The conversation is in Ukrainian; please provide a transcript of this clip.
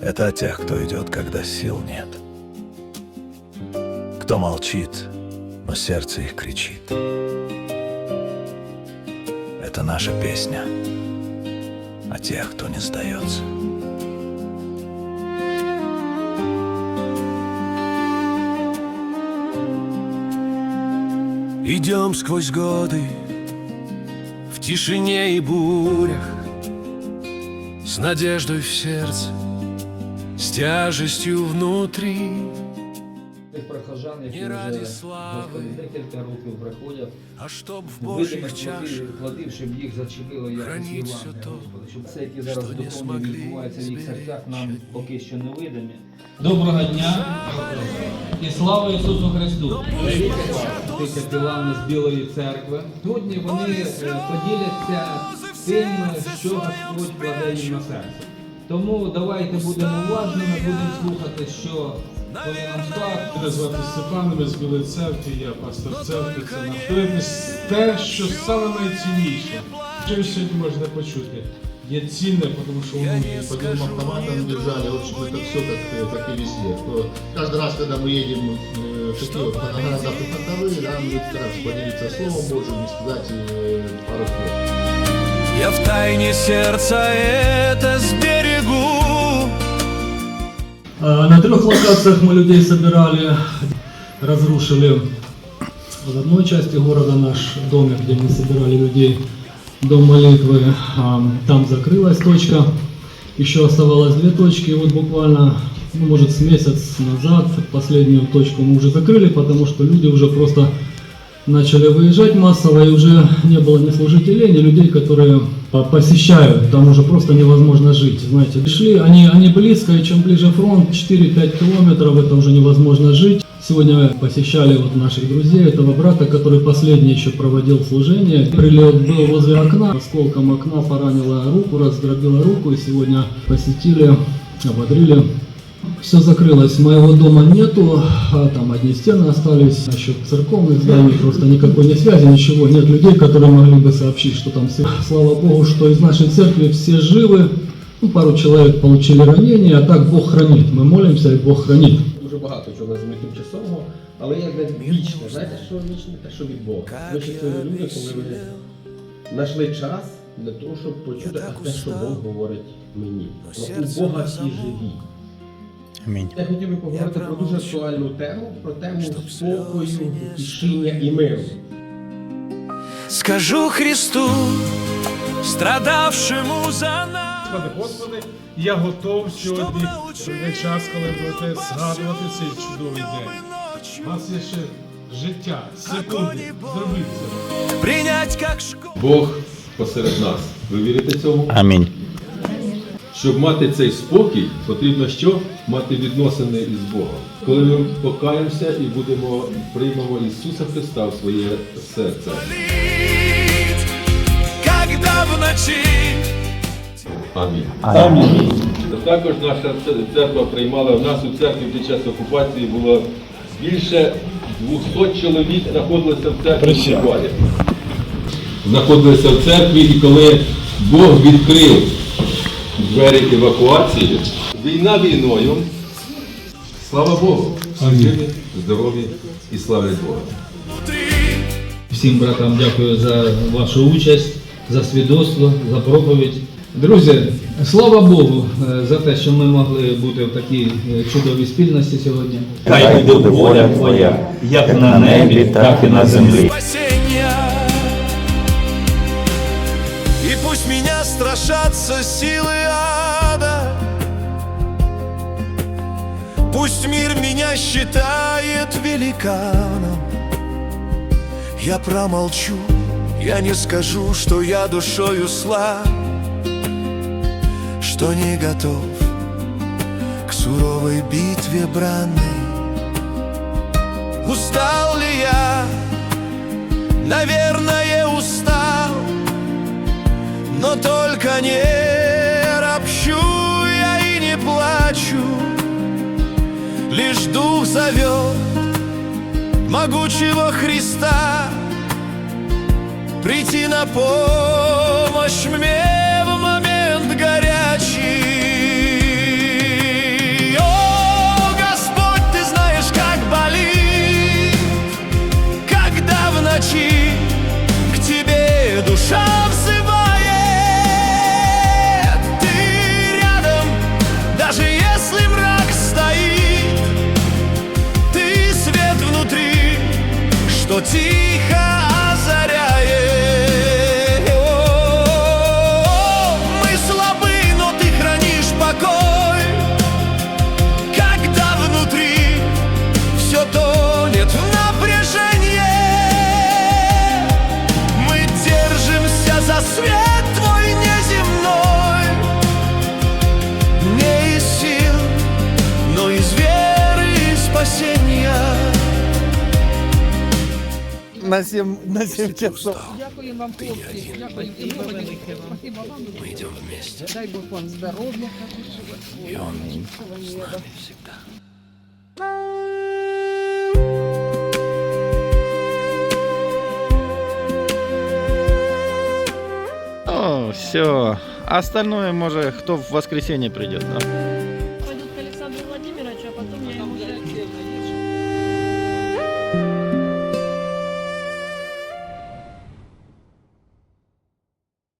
Это о тех, кто идет, когда сил нет. Кто молчит, но сердце их кричит. Это наша песня о тех, кто не сдается. Идем сквозь годы В тишине и бурях С надеждой в сердце С тяжестью внутри Тих прохожан, які вже слави. Декілька років приходять, А чтоб в Божьих чашах щоб їх зачепило якось Євангелія, все Господи, щоб це, які зараз духовно відбувається в їх серцях, нам поки що не видимі. Доброго дня і слава Ісусу Христу! Ті капілани з Білої церкви. Сьогодні вони поділяться тим, що Господь кладе їм на серце. Тому давайте будемо уважними, будемо слухати, що вони нам скажуть. Мене звати Степан, ми з Білої церкви, я пастор церкви. Це напевне те, що саме найцінніше. Що сьогодні можна почути? Є цінне, тому что воно не по белым автоматам бежали, в общем, это все как, э, как и везде. То каждый раз, когда мы едем э, в такие вот города прифронтовые, да, мы стараемся поделиться Словом Божьим и сказать э, пару слов. Я в тайне сердца это сберегу. Э, На трех локациях мы людей собирали, разрушили. В одной части города наш домик, где мы собирали людей, дом молитвы, а, там закрылась точка, еще оставалось две точки, и вот буквально, ну, может, с месяц назад последнюю точку мы уже закрыли, потому что люди уже просто начали выезжать массово, и уже не было ни служителей, ни людей, которые посещают, там уже просто невозможно жить, знаете. Шли, они, они близко, и чем ближе фронт, 4-5 километров, это уже невозможно жить. Сегодня посещали вот наших друзей, этого брата, который последний еще проводил служение. Прилет был возле окна, осколком окна поранила руку, раздробила руку, и сегодня посетили, ободрили. Все закрылось, моего дома нету, а там одни стены остались. Насчет церковных зданий просто никакой не связи, ничего. Нет людей, которые могли бы сообщить, что там все. Слава Богу, что из нашей церкви все живы. Ну, пару человек получили ранения, а так Бог хранит. Мы молимся, и Бог хранит. дуже багато чого на землі тимчасового, але є одне вічне. Знаєте, що вічне? Те, що від Бога. Ви щасливі люди, коли ви знайшли час для того, щоб почути а те, що Бог говорить мені. Ну, у Бога всі живі. Я хотів би поговорити про дуже актуальну тему, про тему спокою, тишіння і миру. Скажу Христу, страдавшему за нас Господи, Господи, я готов сьогодні прийде час, коли будете згадувати цей чудовий день. У вас є ще життя, секунди, зробіть це. Принять как школу Бог посеред нас. Ви вірите цьому? Амінь. Щоб мати цей спокій, потрібно що? Мати відносини із Богом. Коли ми покаємося і будемо приймемо Ісуса Христа в своє серце. Амінь. Амінь. Також наша церква приймала в нас у церкві під час окупації було більше 200 чоловік знаходилося в церкві. Знаходилися в церкві, і коли Бог відкрив двері евакуації, війна війною, слава Богу, живі, здорові і славлять Бога. Всім братам дякую за вашу участь, за свідоцтво, за проповідь. Друзі, слава Богу е, за те, що ми могли бути в такій е, чудовій спільності сьогодні. Хай буде воля Твоя, як на небі, так і на землі. Страшатся силы ада, Пусть мир меня считает великаном, Я промолчу, я не скажу, что я душою слаб, Что не готов к суровой битве бранной. Устал ли я? Наверное, зовет могучего Христа. Прийти на помощь мне на 7, на 7 часов. Дякую вам, хлопці. Дякую. І ви велике вам. Спасибо вам. Мы идем вместе. Дай Бог вам здоров'я. И Он с нами всегда. О, все. Остальное, может, кто в воскресенье придет. да?